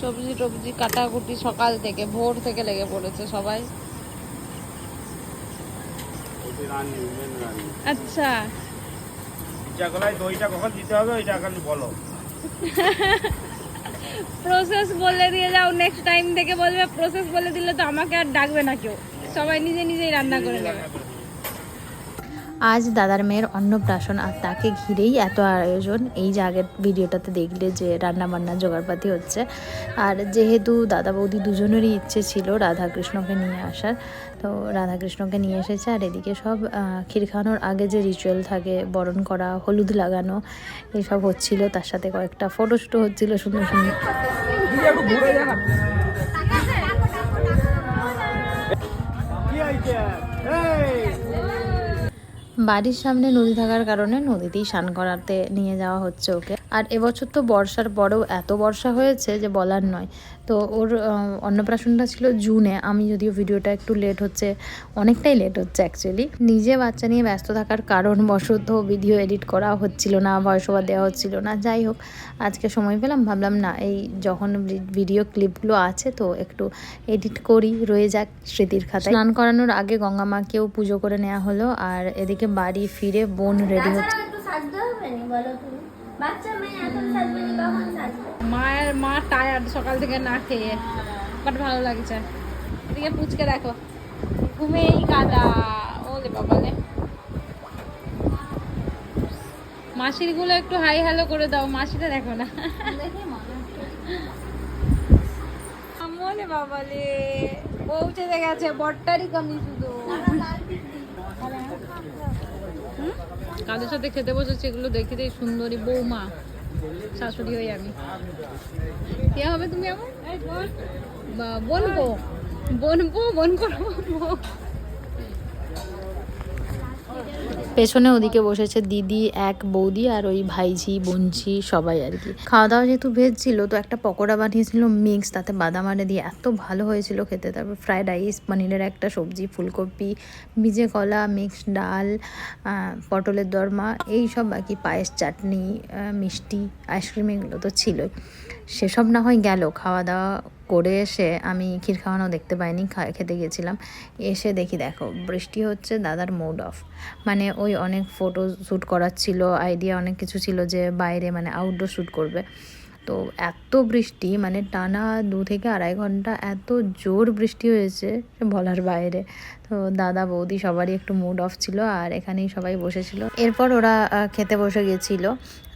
সবজি টবজি কাটাকুটি সকাল থেকে ভোর থেকে লেগে পড়েছে সবাই। আচ্ছা। দইটা কখন দিতে হবে ওইটা বলো। প্রসেস বলে দিয়ে যাও নেক্সট টাইম থেকে বলবে প্রসেস বলে দিলে তো আমাকে আর ডাকবে না কেউ। সবাই নিজে নিজেই রান্না করে নেবে। আজ দাদার মেয়ের অন্নপ্রাশন আর তাকে ঘিরেই এত আয়োজন। এই যে আগের ভিডিওটাতে দেখলে যে রান্না বান্না জোগাড়পাতি হচ্ছে। আর যেহেতু দাদা বৌদি দুজনেরই ইচ্ছে ছিল রাধাকৃষ্ণকে নিয়ে আসার, তো রাধাকৃষ্ণকে নিয়ে এসেছে আর এদিকে সব ক্ষীর খাওয়ানোর আগে যে রিচুয়াল থাকে, বরণ করা, হলুদ লাগানো এইসব হচ্ছিল। তার সাথে কয়েকটা ফটোশ্যুটও হচ্ছিল সুন্দর সুন্দর। বাড়ির সামনে নদী থাকার কারণে নদীতেই স্নান করাতে নিয়ে যাওয়া হচ্ছে ওকে। আর এবছর তো বর্ষার পরেও এত বর্ষা হয়েছে যে বলার নয়। তো ওর অন্নপ্রাশনটা ছিল জুনে। আমি যদিও ভিডিওটা একটু লেট হচ্ছে অনেকটাই লেট হচ্ছে অ্যাকচুয়ালি নিজে বাচ্চা নিয়ে ব্যস্ত থাকার কারণ বশত ভিডিও এডিট করা হচ্ছিল না ভয়েস ওভার দেওয়া হচ্ছিল না। যাই হোক আজকে সময় পেলাম ভাবলাম না এই যখন ভিডিও ক্লিপগুলো আছে তো একটু এডিট করি রয়ে যাক স্মৃতির খাতায়। স্নান করানোর আগে গঙ্গা মাকেও পুজো করে নেওয়া হলো আর এদিকে বাড়ি ফিরে বোন রেডি হচ্ছে। বলো তুমি? বাচ্চা মেয়ে এখন সাজবে নি কখন সাজবে? মায়ের মা টায়ার্ড সকাল থেকে না খেয়ে। বাট ভালো লাগছে। এদিকে পুচকে দেখো। ঘুমেই কাদা। ওলে বাবালে মাসিরগুলো একটু হাই হ্যালো করে দাও মাসিটা দেখো না। আমলে বাবালে পৌঁছে গেছে বট্টারই কমি শুধু? কাদের সাথে খেতে বসেছে এগুলো দেখে দেখি সুন্দরী বৌমা শাশুড়ি হই আমি। কে হবে তুমি আমার বা- বোন। বনবো। বন করব পেছনে ওদিকে বসেছে দিদি, এক বৌদি আর ওই ভাইঝি, বোনঝি, সবাই আর কি। খাওয়া দাওয়া যেহেতু ভেজ ছিল, তো একটা পকোড়া বানিয়েছিল মিক্স, তাতে বাদাম আরে দিয়ে এত ভালো হয়েছিল খেতে। তারপর ফ্রাইড রাইস পনিরের একটা সবজি, ফুলকপি, ভিজে কলা মিক্স ডাল পটলের দরমা এই সব বাকি পায়েস, চাটনি মিষ্টি আইসক্রিম এগুলো তো ছিলই। সেসব না হয় গেল খাওয়া দাওয়া করে এসে আমি ক্ষীর খাওয়ানো দেখতে পাইনি খেতে গেছিলাম এসে দেখি দেখো, বৃষ্টি হচ্ছে, দাদার মুড অফ মানে ওই অনেক ফটো শ্যুট করার ছিল আইডিয়া অনেক কিছু ছিল যে বাইরে মানে আউটডোর শ্যুট করবে। তো এত বৃষ্টি মানে টানা দু থেকে আড়াই ঘণ্টা এত জোর বৃষ্টি হয়েছে বলার বাইরে। তো দাদা, বৌদি সবারই একটু মুড অফ ছিল আর এখানেই সবাই বসেছিল। এরপর ওরা খেতে বসে গেছিল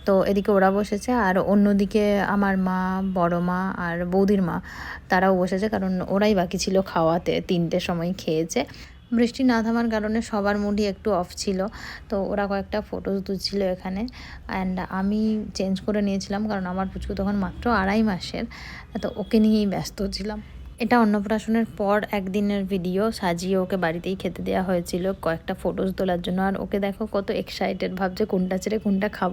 তো এদিকে ওরা বসেছে আর অন্যদিকে আমার মা, বড় মা আর বৌদির মা, তারাও বসেছে কারণ ওরাই বাকি ছিল খাওয়াতে, তিনটে সময় খেয়েছে। বৃষ্টি না থামার কারণে সবার মুডই একটু অফ ছিল। তো ওরা কয়েকটা ফটোজ তুলছিল এখানে অ্যান্ড আমি চেঞ্জ করে নিয়েছিলাম কারণ আমার পুচকু তখন মাত্র আড়াই মাসের, তো ওকে নিয়েই ব্যস্ত ছিলাম। এটা অন্নপ্রাশনের পর একদিনের ভিডিও সাজিয়ে ওকে বাড়িতেই খেতে দেওয়া হয়েছিল কয়েকটা ফটোজ তোলার জন্য। আর ওকে দেখো কত এক্সাইটেড ভাবছে কোনটা ছেড়ে কোনটা খাব।